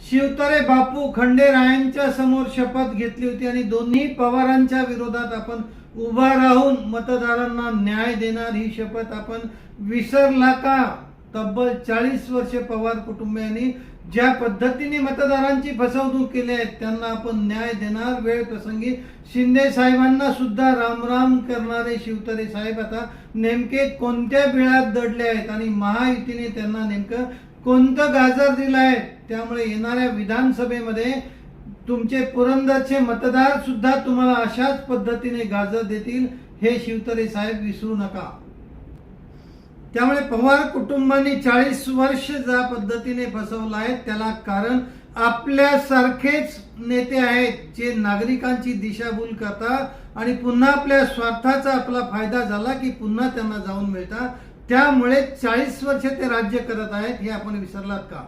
शिवतरे बापू खंडेरायांच्या समोर शपथ घेतली होती आणि दोन्ही पवारांच्या विरोधात आपण उभा राहून मतदारांना न्याय देणार. ही शपथ आपण विसरला का तब्बल चाळीस वर्ष पवार कुटुंबियांनी ज्या पद्धतीने मतदारांची फसवणूक केली आहे त्यांना आपण न्याय देणार. वेळ प्रसंगी शिंदे साहेबांना सुद्धा रामराम करणारे शिवतरे साहेब आता नेमके कोणत्या बिळात दडले आहेत आणि महायुतीने त्यांना नेमकं कोणतं गाजर दिलं त्यामुळे येणाऱ्या विधानसभेमध्ये तुमचे पुरंदरचे मतदार सुद्धा तुम्हाला अशाच पद्धतीने गाजर देतील हे शिवतरे साहेब विसरू नका. त्यामुळे पवार कुटुंबांनी चाळीस वर्ष ज्या पद्धतीने फसवलं आहे त्याला कारण आपल्यासारखेच नेते आहेत जे नागरिकांची दिशाभूल करतात आणि पुन्हा आपल्या स्वार्थाचा आपला फायदा झाला की पुन्हा त्यांना जाऊन मिळतात. त्यामुळे चाळीस वर्ष ते राज्य करत आहेत हे आपण विसरलात का?